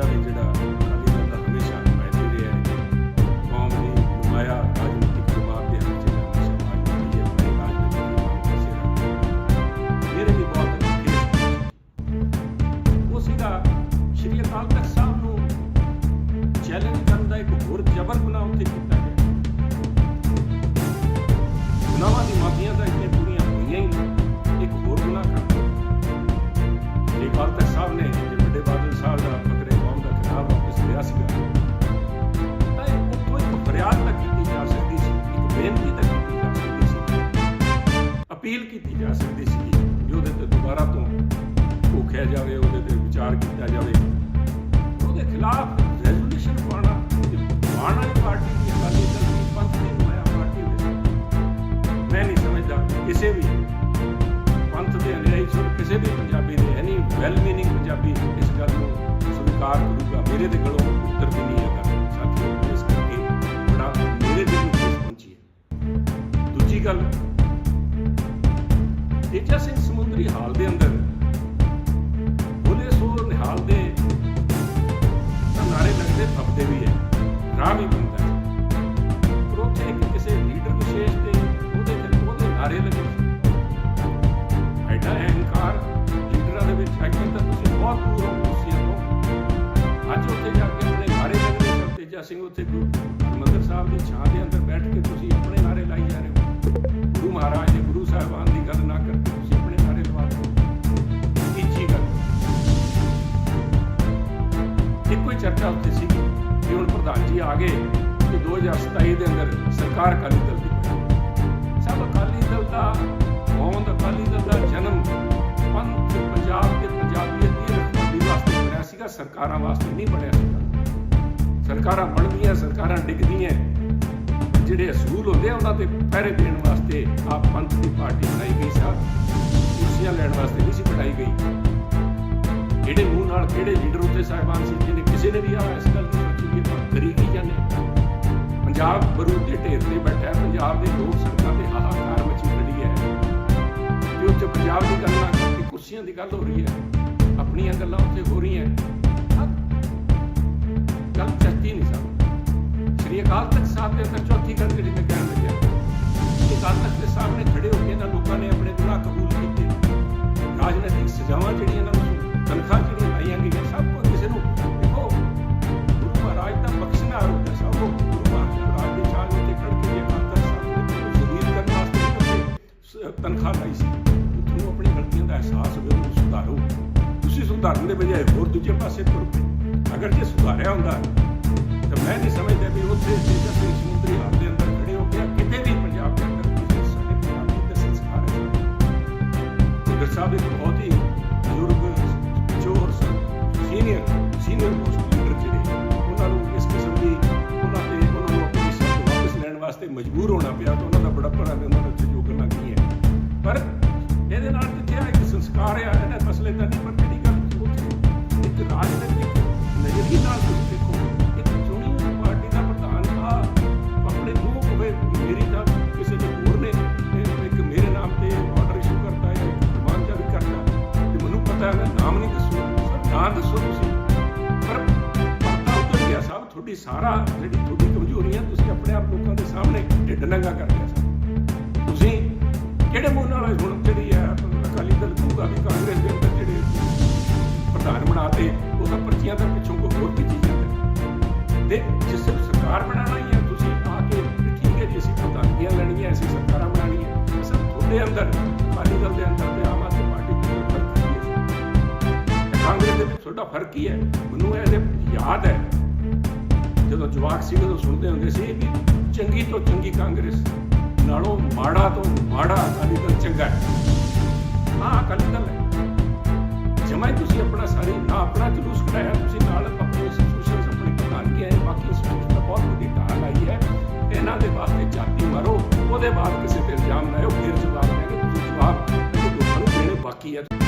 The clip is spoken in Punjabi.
让你知道 ਅਪੀਲ ਕੀਤੀ ਜਾ ਸਕਦੀ ਸੀ ਵੀ ਉਹਦੇ ਤੇ ਦੁਬਾਰਾ ਤੋਂ ਭੁੱਖਿਆ ਜਾਵੇ, ਉਹਦੇ ਤੇ ਵਿਚਾਰ ਕੀਤਾ ਜਾਵੇ। ਉਹਦੇ ਖਿਲਾਫ ਰੈਜ਼ੋਲੂਸ਼ਨ ਪਾਣਾ ਪਾਣ ਵਾਲੀ ਪਾਰਟੀ ਦੀ ਅਕਾਲੀ ਦਲ ਪੰਥ ਦੀ ਨੁਮਾਇਆ ਪਾਰਟੀ ਦੇ। ਮੈਂ ਨਹੀਂ ਸਮਝਦਾ ਕਿਸੇ ਵੀ ਪੰਥ ਦੇ ਅਨੁਯਾਈ ਸੁਣ, ਕਿਸੇ ਵੀ ਪੰਜਾਬੀ ਦੇ ਐਨੀ ਵੈਲ ਮੀਨਿੰਗ ਪੰਜਾਬੀ ਇਸ ਗੱਲ ਨੂੰ ਸਵੀਕਾਰ ਕਰੂਗਾ। ਮੇਰੇ ਦੇ ਗਲੋਂ ਉੱਤਰ ਵੀ ਨਹੀਂ ਹੈਗਾ। ਸਾਥੀਓ, ਇਸ ਕਰਕੇ ਬੜਾ ਮੇਰੇ ਦਿਲ ਨੂੰ ਪਹੁੰਚੀ ਹੈ। ਦੂਜੀ ਗੱਲ ਤੇਜਾ ਸਿੰਘ ਸਮੁੰਦਰੀ ਹਾਲ ਦੇ ਅੰਦਰ। ਬੋਲੇ ਸੋ ਨਿਹਾਲ ਦੇ ਨਾਰੇ ਲੱਗਦੇ ਫੱਬਦੇ ਵੀ ਹੈ। ਰਾਹ ਵੀ ਬਣਦਾ ਹੈ। ਪਰ ਉੱਥੇ ਇੱਕ ਕਿਸੇ ਲੀਡਰ ਵਿਸ਼ੇਸ਼ ਦੇ ਉਹਦੇ ਤੇ ਉਹਦੇ ਨਾਰੇ ਲੱਗੇ ਐਡਾ ਅਹੰਕਾਰ ਲੀਡਰਾਂ ਦੇ ਵਿੱਚ ਹੈ ਕਿ ਤਾਂ ਤੁਸੀਂ ਬਹੁਤ ਦੂਰ ਹੋ ਕੁਰਸੀਆਂ ਤੋਂ ਅੱਜ ਉੱਥੇ ਜਾ ਕੇ ਆਪਣੇ ਨਾਰੇ ਲੱਗਦੇ ਤੇਜਾ ਸਿੰਘ ਉੱਥੇ ਗੁਰੂ ਹਰਿਮੰਦਰ ਸਾਹਿਬ ਦੀ ਛਾਂ ਦੇ ਅੰਦਰ ਬੈਠ ਕੇ ਚਰਚਾ ਉੱਥੇ ਸੀ ਕਿ ਹੁਣ ਪ੍ਰਧਾਨ ਜੀ ਆ ਗਏ ਕਿ 2027 ਦੇ ਅੰਦਰ ਸਰਕਾਰ ਅਕਾਲੀ ਦਲ ਦੀ ਬਣੇ ਸਭ ਅਕਾਲੀ ਦਲ ਦਾ ਹੋਂਦ ਅਕਾਲੀ ਦਲ ਦਾ ਜਨਮ ਪੰਥ, ਪੰਜਾਬ ਦੇ ਪੰਜਾਬੀਅਤ ਦੀ ਰਖਵਾਲੀ ਵਾਸਤੇ ਬਣਿਆ ਸੀਗਾ, ਸਰਕਾਰਾਂ ਵਾਸਤੇ ਨਹੀਂ ਬਣਿਆ ਸੀਗਾ। ਸਰਕਾਰਾਂ ਬਣਦੀਆਂ, ਸਰਕਾਰਾਂ ਡਿੱਗਦੀਆਂ। ਜਿਹੜੇ ਅਸੂਲ ਹੁੰਦੇ ਆ, ਉਹਨਾਂ ਤੇ ਪਹਿਰੇ ਦੇਣ ਵਾਸਤੇ ਆਪ ਪੰਥ ਦੀ ਪਾਰਟੀ ਬਣਾਈ ਗਈ ਸੀ। ਕੁਰਸੀਆਂ ਲੈਣ ਵਾਸਤੇ ਨਹੀਂ ਸੀ ਬਣਾਈ ਗਈ। ਕਿਹੜੇ ਮੂੰਹ ਨਾਲ ਕਿਹੜੇ ਲੀਡਰ ਉੱਤੇ ਸਾਹਿਬਾਨ ਸੀ, ਜਿਹਨੇ ਕਿਸੇ ਨੇ ਵੀ ਆ ਇਸ ਗੱਲ ਦੀ ਸੋਚੀ ਵੀ ਆਪਾਂ ਕਰੀ ਕੀ ਜਾਂਦੇ ਪੰਜਾਬ ਬਰੂਦ ਦੇ ਢੇਰ ਤੇ ਬੈਠਾ ਪੰਜਾਬ ਦੇ ਲੋਕ ਸੜਕਾਂ ਤੇ ਹਾਹਾਕਾਰ ਮਚੀ ਖੜੀ ਹੈ। ਤੇ ਉੱਥੇ ਪੰਜਾਬ ਦੀ ਗੱਲ ਨਾ ਕਰਕੇ ਕੁਰਸੀਆਂ ਦੀ ਗੱਲ ਹੋ ਰਹੀ ਹੈ। ਆਪਣੀਆਂ ਗੱਲਾਂ ਉੱਥੇ ਹੋ ਰਹੀਆਂ ਗੱਲ ਚੱਲਦੀ ਨਹੀਂ ਸਭ। ਸ਼੍ਰੀ ਅਕਾਲ ਤਖਤ ਸਾਹਿਬ ਦੇ ਅੰਦਰ ਚੌਥੀ ਗੱਲ ਜਿਹੜੀ ਮੈਂ ਕਹਿਣ ਲੱਗਿਆ ਕਿ ਅਕਾਲ ਤਖਤ ਦੇ ਸਾਹਮਣੇ ਖੜੇ ਹੋ ਕੇ ਇਹਨਾਂ ਲੋਕਾਂ ਨੇ ਆਪਣੇ ਗੁਨਾਹ ਕਬੂਲ ਕੀਤੇ। ਰਾਜਨੀਤਿਕ ਸਜ਼ਾਵਾਂ ਜਿਹੜੀਆਂ ਇਹਨਾਂ ਤਨਖਾਹ ਲਾਈ ਸੀ। ਤੁਹਾਨੂੰ ਆਪਣੀ ਗਲਤੀਆਂ ਦਾ ਅਹਿਸਾਸ ਹੋਵੇ ਉਹਨੂੰ ਸੁਧਾਰੋ। ਤੁਸੀਂ ਸੁਧਾਰਨ ਦੇ ਬਜਾਏ ਹੋਰ ਦੂਜੇ ਪਾਸੇ ਤੁਰ। ਪਏ ਅਗਰ ਜੇ ਸੁਧਾਰਿਆ ਹੁੰਦਾ, ਤਾਂ ਮੈਂ ਨਹੀਂ ਸਮਝਦਾ ਵੀ ਉੱਥੇ ਤੇਜਾ ਸਿੰਘ ਸਮੁੰਦਰੀ ਹਾਲ ਦੇ ਅੰਦਰ ਖੜੇ ਹੋ ਗਿਆ, ਕਿਤੇ ਵੀ ਪੰਜਾਬ ਦੇ ਅੰਦਰ ਕਿਸੇ ਸਾਡੇ ਪੰਜਾਬੀ ਦੇ ਸੰਸਕਾਰ ਹੈ। ਗੁਰ ਸਾਹਿਬ ਇੱਕ ਬਹੁਤ ਹੀ ਬਜ਼ੁਰਗ ਚੋਰ ਸੀਨੀਅਰ ਸੀਨੀਅਰ ਮੋਸਟ ਲੀਡਰ ਜਿਹੜੇ, ਉਹਨਾਂ ਨੂੰ ਇਸ ਕਿਸਮ ਦੀ ਉਹਨਾਂ ਤੇ ਉਹਨਾਂ ਨੂੰ ਆਪਣੀ ਸੱਤ ਵਾਪਸ ਲੈਣ ਵਾਸਤੇ ਮਜਬੂਰ ਹੋਣਾ ਪਿਆ, ਤਾਂ ਉਹਨਾਂ ਦਾ ਬੜਾ ਬੜਾਪਣਾ ਨੇ ਉਹਨਾਂ ਨੇ ਉੱਥੇ ਜੋ ਗੱਲਾਂ ਪਰ ਇਹਦੇ ਨਾਲ ਜਿੱਥੇ ਆ ਇੱਕ ਸੰਸਕਾਰ ਆ ਇਹਨੇ ਮਸਲੇ ਦਾ ਨਹੀਂ ਪਰ ਜਿਹੜੀ ਗੱਲ ਉੱਥੇ ਇੱਕ ਰਾਜਨੀਤਿਕ ਨਜ਼ਰੀਏ ਨਾਲ ਦੇਖੋ ਇੱਕ ਚੁਣੀ ਹੋਈ ਪਾਰਟੀ ਦਾ ਪ੍ਰਧਾਨ ਆ, ਆਪਣੇ ਮੂੰਹ ਹੋਵੇ ਮੇਰੀ ਤਾਂ ਕਿਸੇ ਦੇ ਹੋਰ ਨੇ ਇੱਕ ਮੇਰੇ ਨਾਮ ਤੇ ਆਰਡਰ ਇਸ਼ੂ ਕਰਤਾ ਹੈ ਪ੍ਰਬੰਧ ਜਾਰੀ ਕਰਦਾ ਤੇ ਮੈਨੂੰ ਪਤਾ ਹੈ ਨਾਮ ਨਹੀਂ ਦੱਸੋ। ਨਾ ਦੱਸੋ ਤੁਸੀਂ। ਪਰ ਪਤਾ ਉੱਤਰ ਗਿਆ ਸਾਹਿਬ, ਤੁਹਾਡੀ ਸਾਰਾ ਜਿਹੜੀ ਤੁਹਾਡੀ ਕਮਜ਼ੋਰੀ ਹੈ, ਤੁਸੀਂ ਆਪਣੇ ਆਪ ਲੋਕਾਂ ਦੇ ਸਾਹਮਣੇ ਢਿੱਡ ਨੰਗਾ ਕਰ ਲਿਆ। ਪ੍ਰਧਾਨ ਬਣਾਤੇ ਉਹਦਾ ਪਰਚੀਆਂ ਦਾ ਪਿੱਛੋਂ ਕੋਈ ਹੋਰ ਵੀ ਚੀਜ਼ ਹੈ ਤੇ ਜਿਸ ਸਰਕਾਰ ਬਣਾਉਣਾ ਹੀ ਹੈ, ਤੁਸੀਂ ਆ ਕੇ ਠੀਕ ਹੈ ਜੀ ਅਸੀਂ ਲੈਣੀਆਂ, ਅਸੀਂ ਸਰਕਾਰਾਂ ਬਣਾਉਣੀਆਂ ਸਰ ਤੁਹਾਡੇ ਅੰਦਰ, ਅਕਾਲੀ ਦਲ ਦੇ ਅੰਦਰ ਤੇ ਆਮ ਆਦਮੀ ਪਾਰਟੀ ਦੇ ਅੰਦਰ ਕਾਂਗਰਸ ਦੇ ਵਿੱਚ ਤੁਹਾਡਾ ਫ਼ਰਕ ਕੀ ਹੈ? ਮੈਨੂੰ ਇਹਦੇ ਯਾਦ ਹੈ, ਜਦੋਂ ਜਵਾਕ ਸੀ, ਉਦੋਂ ਸੁਣਦੇ ਹੁੰਦੇ ਸੀ ਕਿ ਚੰਗੀ ਤੋਂ ਚੰਗੀ ਕਾਂਗਰਸ, ਨਾਲੋਂ ਮਾੜਾ ਤੋਂ ਮਾੜਾ ਅਕਾਲੀ ਦਲ ਚੰਗਾ ਹੈ। ਹਾਂ, ਅਕਾਲੀ ਦਲ ਸਮਾਂ ਤੁਸੀਂ ਆਪਣਾ ਸਾਰੇ ਨਾ, ਆਪਣਾ ਜਲੂਸ ਕਢਾਇਆ ਤੁਸੀਂ ਨਾਲ ਆਪਣੇ ਇੰਸਟੀਟਿਊਸ਼ਨਸ ਆਪਣੇ ਪ੍ਰਧਾਨ ਕੀ ਹੈ, ਬਾਕੀ ਇੰਸਟੀਟਿਊਸ਼ਨ ਦਾ ਬਹੁਤ ਵੱਡੀ ਢਾਲ ਆਈ ਹੈ। ਇਹਨਾਂ ਦੇ ਵਾਸਤੇ ਚਾਤੀ ਮਾਰੋ, ਉਹਦੇ ਬਾਅਦ ਕਿਸੇ ਤੇ ਇਲਜ਼ਾਮ ਲਾਓ ਫਿਰ ਜਵਾਬ ਦੇਣਗੇ, ਤੁਸੀਂ ਜਵਾਬ ਲੋਕਾਂ ਨੂੰ ਬਾਕੀ ਹੈ